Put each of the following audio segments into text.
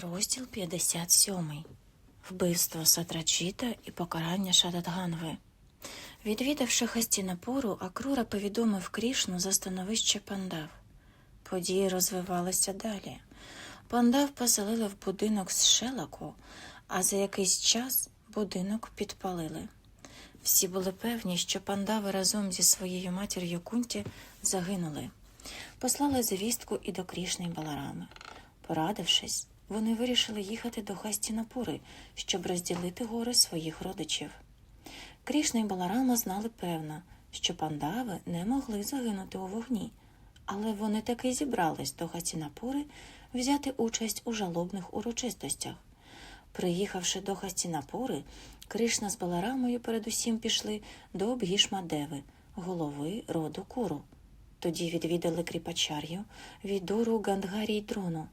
Розділ 57. Вбивство Сатрачіта і покарання Шададганви. Відвідавши Хастінапуру, Акрура повідомив Крішну за становище пандав. Події розвивалися далі. Пандав поселили в будинок з шелаку, а за якийсь час будинок підпалили. Всі були певні, що пандави разом зі своєю матір'ю Кунті загинули. Послали звістку і до Крішни Баларами. Порадившись, вони вирішили їхати до Хастінапури, щоб розділити гори своїх родичів. Крішна і Баларама знали певно, що пандави не могли загинути у вогні, але вони таки зібрались до Хастінапури взяти участь у жалобних урочистостях. Приїхавши до Хастінапури, Кришна з Баларамою передусім пішли до Бгішмадеви, голови роду Куру. Тоді відвідали Кріпачар'ю, Відуру, Гандгарі й Дрону.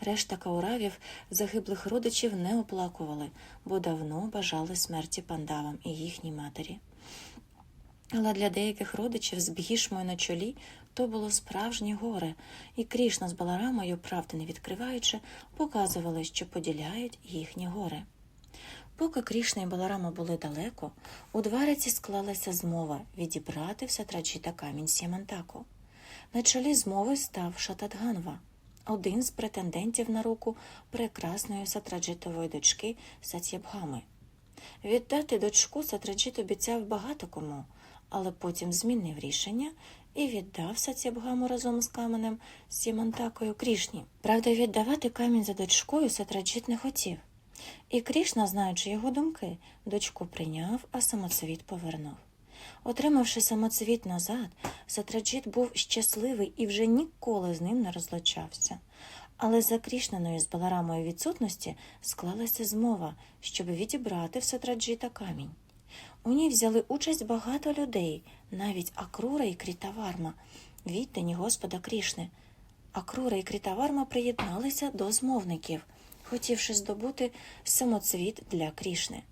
Решта кауравів загиблих родичів не оплакували, бо давно бажали смерті пандавам і їхній матері. Але для деяких родичів з Бгішмою на чолі то було справжнє горе, і Крішна з Баларамою, правди не відкриваючи, показували, що поділяють їхнє горе. Поки Крішна і Баларама були далеко, у двариці склалася змова відібрати в Сатраджіта камінь Сімантаку. На чолі змови став Шатадганва, один з претендентів на руку прекрасної сатраджитової дочки Сатєбгами. Віддати дочку Сатраджит обіцяв багато кому, але потім змінив рішення і віддав Сатєбгаму разом з каменем Сімантакою Крішні. Правда, віддавати камінь за дочкою Сатраджит не хотів. І Крішна, знаючи його думки, дочку прийняв, а самоцвіт повернув. Отримавши самоцвіт назад, Сатраджит був щасливий і вже ніколи з ним не розлучався. Але за Крішнаною з Баларамою відсутності склалася змова, щоб відібрати в Сатраджита камінь. У ній взяли участь багато людей, навіть Акрура і Крітаварма, віддані Господа Крішни. Акрура і Крітаварма приєдналися до змовників, хотівши здобути самоцвіт для Крішни.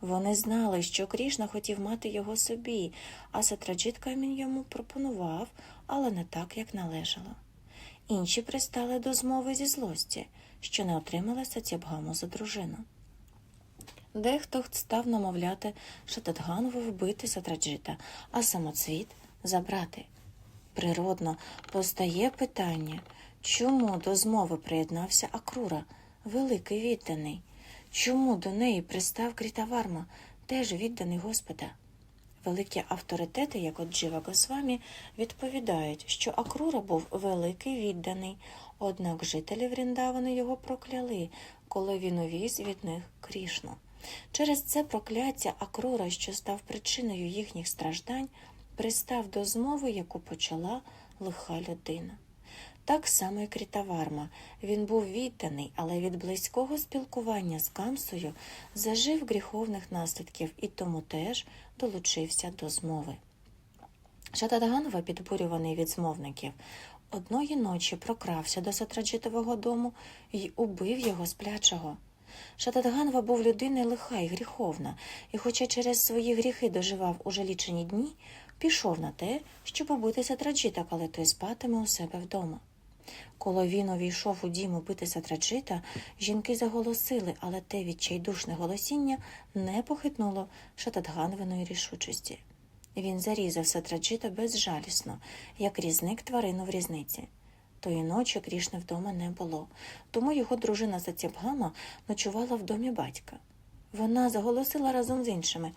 Вони знали, що Крішна хотів мати його собі, а Сатраджит камінь йому пропонував, але не так, як належало. Інші пристали до змови зі злості, що не отримали Сатябгаму за дружину. Дехто став намовляти Шатадганову вбити Сатраджита, а самоцвіт забрати. Природно постає питання, чому до змови приєднався Акрура, великий відданий, чому до неї пристав Крітаварма, теж відданий Господа. Великі авторитети, як от Джива Госвамі, відповідають, що Акрура був великий відданий, однак жителі Вріндавани його прокляли, коли він увіз від них Крішну. Через це прокляття Акрура, що став причиною їхніх страждань, пристав до змови, яку почала лиха людина. Так само і Крітаварма. Він був відданий, але від близького спілкування з Камсою зажив гріховних наслідків і тому теж долучився до змови. Шатадганва, підбурюваний від змовників, одної ночі прокрався до Сатраджитового дому і убив його сплячого. Шатадганва був людиною лиха і гріховна, і, хоча через свої гріхи доживав уже лічені дні, пішов на те, щоб убити Сатраджита, коли той спатиме у себе вдома. Коли він увійшов у дім убити Сатраджита, жінки заголосили, але те відчайдушне голосіння не похитнуло Шатадганвиної рішучості. Він зарізав Сатраджита безжалісно, як різник тварину в різниці. Тої ночі Крішни вдома не було, тому його дружина Сатябгама ночувала в домі батька. Вона заголосила разом з іншими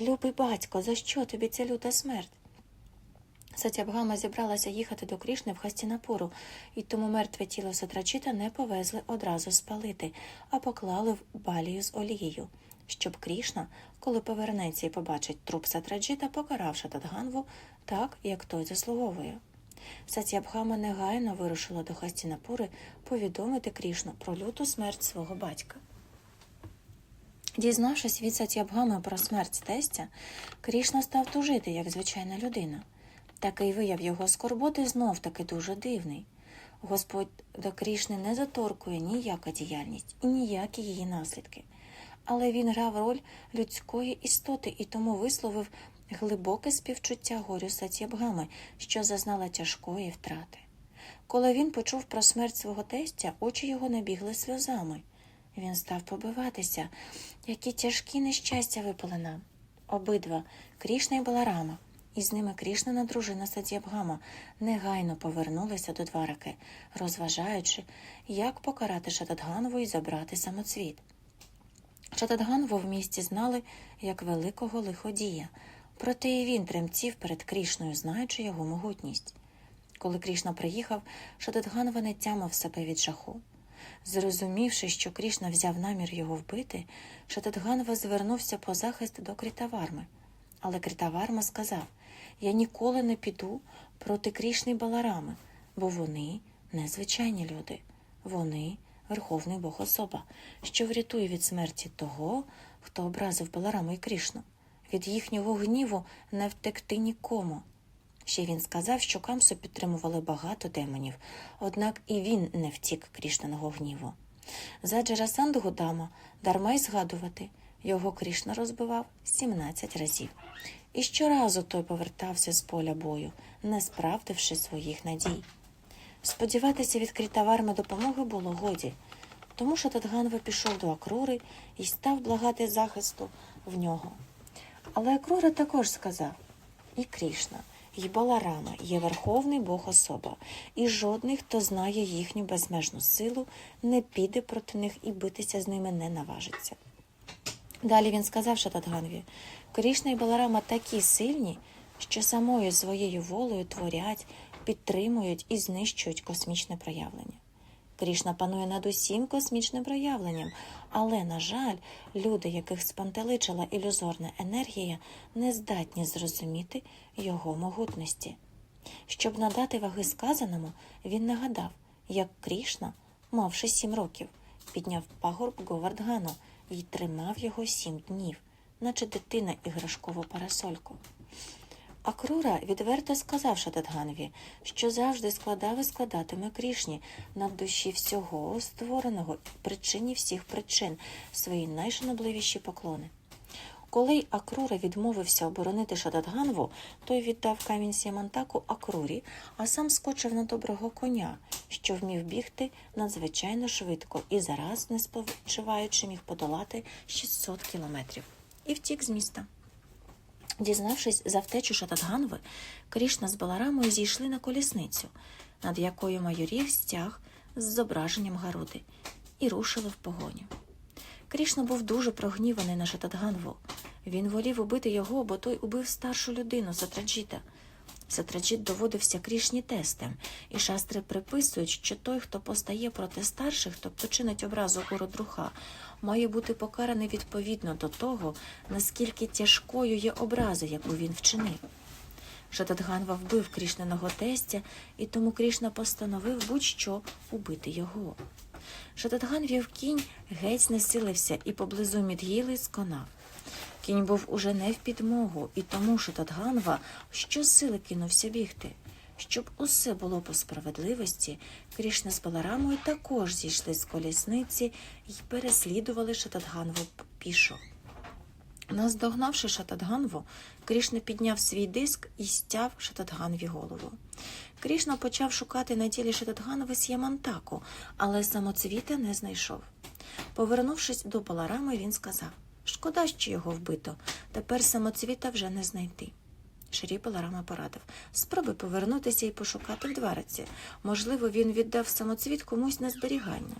Любий батько, за що тобі ця люта смерть? Сатябгама зібралася їхати до Крішни в Хастінапуру, і тому мертве тіло Сатрачита не повезли одразу спалити, а поклали в балію з олією, щоб Крішна, коли повернеться і побачить труп Сатраджита, покарав Шатадганву так, як той заслуговує. Сатябгама негайно вирушила до Хастінапури повідомити Крішну про люту смерть свого батька. Дізнавшись від Сатябгами про смерть тестя, Крішна став тужити, як звичайна людина. Такий вияв його скорботи знов таки дуже дивний. Господь до Крішни не заторкує ніяка діяльність і ніякі її наслідки. Але він грав роль людської істоти і тому висловив глибоке співчуття горю Сатябгами, що зазнала тяжкої втрати. Коли він почув про смерть свого тестя, очі його набігли сльозами. Він став побиватися, які тяжкі нещастя випали нам. Обидва Крішна і Баларама, і з ними Крішнина дружина Сад'ябгама негайно повернулися до двараки, розважаючи, як покарати Шатадганову і забрати самоцвіт. Шатадганву в місті знали як великого лиходія, проте і він тремтів перед Крішною, знаючи його могутність. Коли Крішна приїхав, Шатадганва не тямив себе від жаху. Зрозумівши, що Крішна взяв намір його вбити, Шатадганва звернувся по захист до Критаварми. Але Критаварма сказав: Я ніколи не піду проти Крішни Баларами, бо вони незвичайні люди. Вони Верховний Бог особа, що врятує від смерті того, хто образив Балараму і Крішну. Від їхнього гніву не втекти нікому. Ще він сказав, що Камсу підтримували багато демонів, однак і він не втік Крішнаного гніву. За Джерасанду Гудама дарма й згадувати, його Крішна розбивав 17 разів. І щоразу той повертався з поля бою, не справдивши своїх надій. Сподіватися від Крітаварми допомоги було годі, тому що Тадганва пішов до Акрури і став благати захисту в нього. Але Акрура також сказав і Крішна, і Баларама є верховний Бог особа, і жодний, хто знає їхню безмежну силу, не піде проти них і битися з ними не наважиться. Далі він сказав Шатадганві, Крішна і Баларама такі сильні, що самою своєю волею творять, підтримують і знищують космічне проявлення. Крішна панує над усім космічним проявленням, але, на жаль, люди, яких спантеличила ілюзорна енергія, не здатні зрозуміти його могутності. Щоб надати ваги сказаному, він нагадав, як Крішна, мавши сім років, підняв пагорб Говардгану і тримав його сім днів, наче дитина іграшкову парасольку. Акрура відверто сказав Шатадганві, що завжди складав і складатиме Крішні над душі всього створеного і причині всіх причин свої найшанобливіші поклони. Коли Акрура відмовився оборонити Шатадганву, той віддав камінь Сімантаку Акрурі, а сам скочив на доброго коня, що вмів бігти надзвичайно швидко і зараз, не спочиваючи, міг подолати 600 кілометрів, і втік з міста. Дізнавшись за втечу Шататганви, Крішна з Баларамою зійшли на колісницю, над якою майорів стяг з зображенням Гаруди, і рушили в погоню. Крішна був дуже прогніваний на Шатадганву. Він волів убити його, бо той убив старшу людину Сатраджіта. Сатраджіт доводився Крішні тестем, і шастри приписують, що той, хто постає проти старших, тобто чинить образу уродруха, має бути покараний відповідно до того, наскільки тяжкою є образа, яку він вчинив. Шатадганва вбив Крішниного тестя, і тому Крішна постановив будь-що убити його. Шатадган вів кінь, геть знесилився і поблизу Мідгіли сконав. Кінь був уже не в підмогу, і тому Шатадганва щосили кинувся бігти. Щоб усе було по справедливості, Крішна з Баларамою також зійшли з колісниці і переслідували Шатадганву пішо. Наздогнавши Шатадганву, Крішна підняв свій диск і стяв Шатадганві голову. Крішна почав шукати на тілі Шатадганви С'ямантаку, але самоцвіта не знайшов. Повернувшись до Баларами, він сказав Шкода, що його вбито, тепер самоцвіта вже не знайти. Шрі Баларама порадив спробуй повернутися і пошукати в двариці. Можливо, він віддав самоцвіт комусь на зберігання.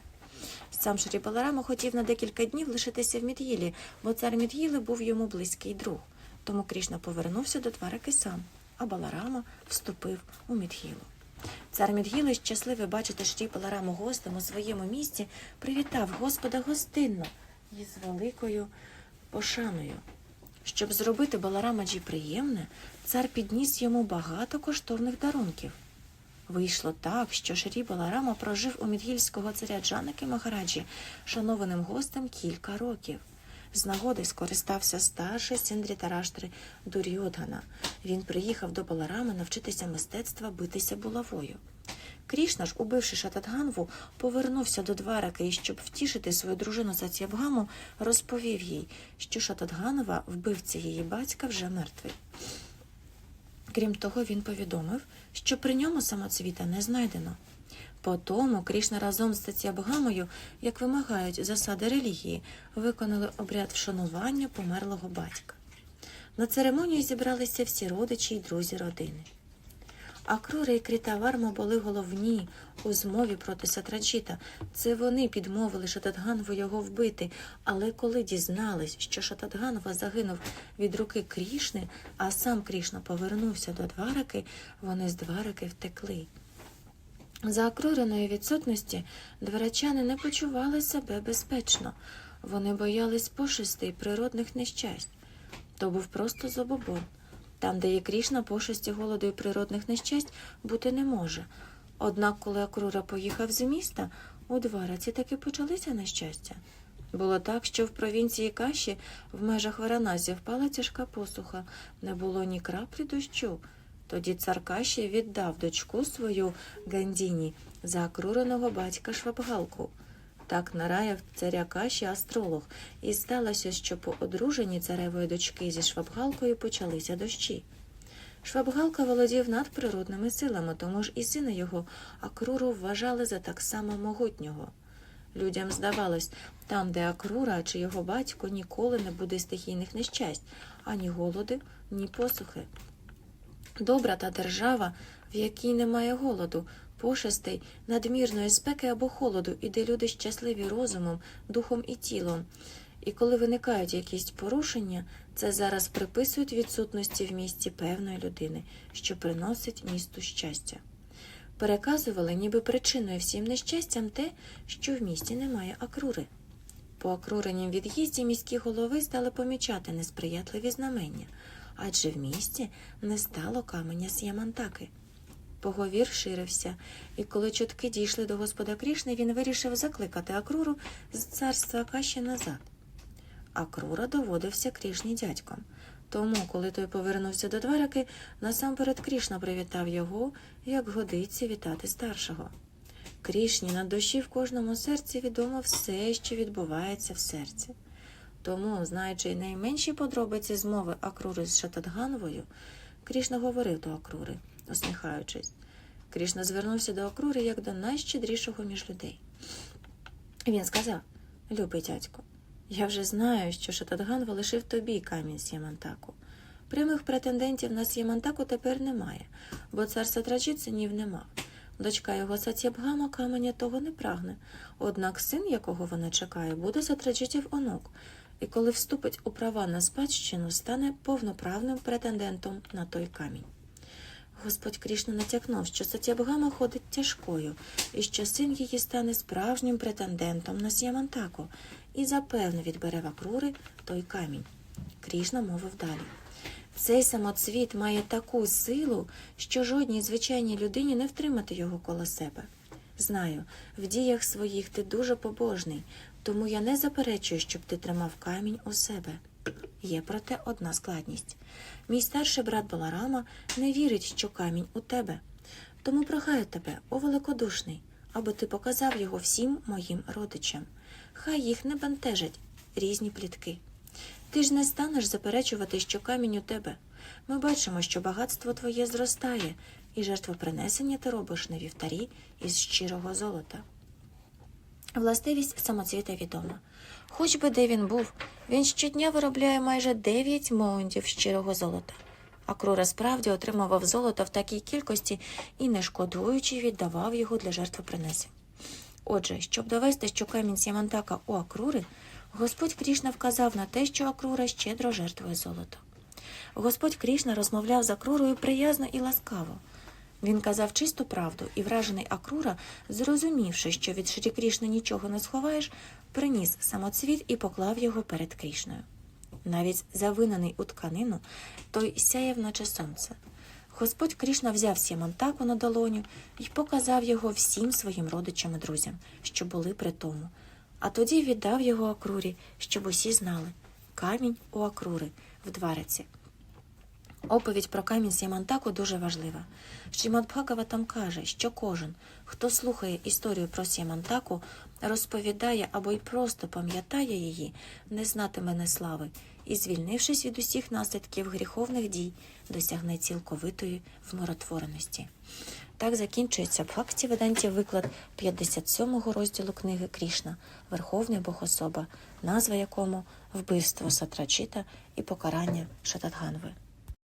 Сам Шрі Баларама хотів на декілька днів лишитися в Мід'їлі, бо цар Мід'їли був йому близький друг. Тому Крішна повернувся до дварики сам, а Баларама вступив у Мід'їлу. Цар Мід'їли, щасливий бачити Шрі Балараму гостем у своєму місті, привітав Господа гостинно і з великою пошаною. Щоб зробити Баларамаджі приємне, цар підніс йому багато коштовних дарунків. Вийшло так, що Шрі Баларама прожив у мідгільського царя Джанаки Махараджі шанованим гостем кілька років. З нагоди скористався старший син Дрітараштри Дуріодгана. Він приїхав до Баларами навчитися мистецтва битися булавою. Крішна ж, убивши Шатадганву, повернувся до Двараки і, щоб втішити свою дружину Сатєвгаму, розповів їй, що Шатадганова, вбивця її батька, вже мертвий. Крім того, він повідомив, що при ньому самоцвіта не знайдено. По тому Крішна разом з Сатябгамою, як вимагають засади релігії, виконали обряд вшанування померлого батька. На церемонію зібралися всі родичі й друзі родини. Акрури і Крітаварма були головні у змові проти Сатраджіта. Це вони підмовили Шатадганву його вбити. Але коли дізнались, що Шатадганва загинув від руки Крішни, а сам Крішна повернувся до Двараки, вони з Двараки втекли. За Акруриної відсутності дворачани не почували себе безпечно. Вони боялись пошестей природних нещасть. То був просто забобон. Там, де є Крішна, пошесті голоду і природних нещасть бути не може. Однак, коли Акрура поїхав з міста, у Двараці таки почалися нещастя. Було так, що в провінції Каші в межах Варанасі впала тяжка посуха, не було ні краплі дощу. Тоді цар Каші віддав дочку свою Гандіні за акруреного батька Швабгалку. Так нараяв царя Каші астролог, і сталося, що по одруженні царевої дочки зі Швабгалкою почалися дощі. Швабгалка володів надприродними силами, тому ж і сина його Акруру вважали за так само могутнього. Людям здавалось, там, де Акрура чи його батько, ніколи не буде стихійних нещасть, ані голоди, ні посухи. Добра та держава, в якій немає голоду, пошестей, надмірної спеки або холоду, і де люди щасливі розумом, духом і тілом. І коли виникають якісь порушення, це зараз приписують відсутності в місті певної людини, що приносить місту щастя. Переказували, ніби причиною всім нещастям те, що в місті немає акрури. По акруренім від'їзді міські голови стали помічати несприятливі знамення, адже в місті не стало каменя з Ямантаки. Поговір ширився, і коли чутки дійшли до господа Крішни, він вирішив закликати Акруру з царства Каші назад. Акрура доводився Крішні дядьком. Тому, коли той повернувся до двараки, насамперед Крішна привітав його, як годиться вітати старшого. Крішні на душі в кожному серці відомо все, що відбувається в серці. Тому, знаючи найменші подробиці змови Акрури з Шатадгановою, Крішна говорив до Акрури, усміхаючись. Крішна звернувся до Акрури як до найщедрішого між людей. Він сказав: Любий дядько, я вже знаю, що Шатадганва лишив тобі камінь з Ямантаку. Прямих претендентів на Ямантаку тепер немає, бо цар Сатраджіт синів не мав. Дочка його Сатєбгама каменя того не прагне, однак син, якого вона чекає, буде Сатраджітів онук, і коли вступить у права на спадщину, стане повноправним претендентом на той камінь. Господь Крішна натякнув, що Сатябгама ходить тяжкою, і що син її стане справжнім претендентом на Сямантаку і запевне відбере в Акрури той камінь. Крішна мовив далі. Цей самоцвіт має таку силу, що жодній звичайній людині не втримати його коло себе. Знаю, в діях своїх ти дуже побожний, тому я не заперечую, щоб ти тримав камінь у себе. Є проте одна складність. Мій старший брат Баларама не вірить, що камінь у тебе. Тому прохаю тебе, о великодушний, аби ти показав його всім моїм родичам. Хай їх не бентежать різні плітки. Ти ж не станеш заперечувати, що камінь у тебе. Ми бачимо, що багатство твоє зростає, і жертвопринесення ти робиш на вівтарі із щирого золота. Властивість самоцвіта відома. Хоч би де він був, він щодня виробляє майже 9 моундів щирого золота. А Крура справді отримував золото в такій кількості і, не шкодуючи, віддавав його для жертвопринесень. Отже, щоб довести, що камінь Сімантака у Акрури, Господь Крішна вказав на те, що Акрура щедро жертвує золото. Господь Крішна розмовляв з Акрурою приязно і ласкаво. Він казав чисту правду, і вражений Акрура, зрозумівши, що від Шрі Крішни нічого не сховаєш, приніс самоцвіт і поклав його перед Крішною. Навіть завинений у тканину, той сяяв, наче сонце. Господь Крішна взяв Сімантаку на долоню і показав його всім своїм родичам і друзям, що були при тому. А тоді віддав його Акрурі, щоб усі знали камінь у Акрури в Двараці. Оповідь про камінь Сімантаку дуже важлива. Шрімад там каже, що кожен, хто слухає історію про Сімантаку, розповідає або й просто пам'ятає її, не знатиме неслави, і, звільнившись від усіх наслідків гріховних дій, досягне цілковитої вмиротвореності. Так закінчується факті Веданті виклад 57-го розділу книги Крішна, Верховний Богособа, назва якому вбивство Сатрачіта і покарання Шатадганви.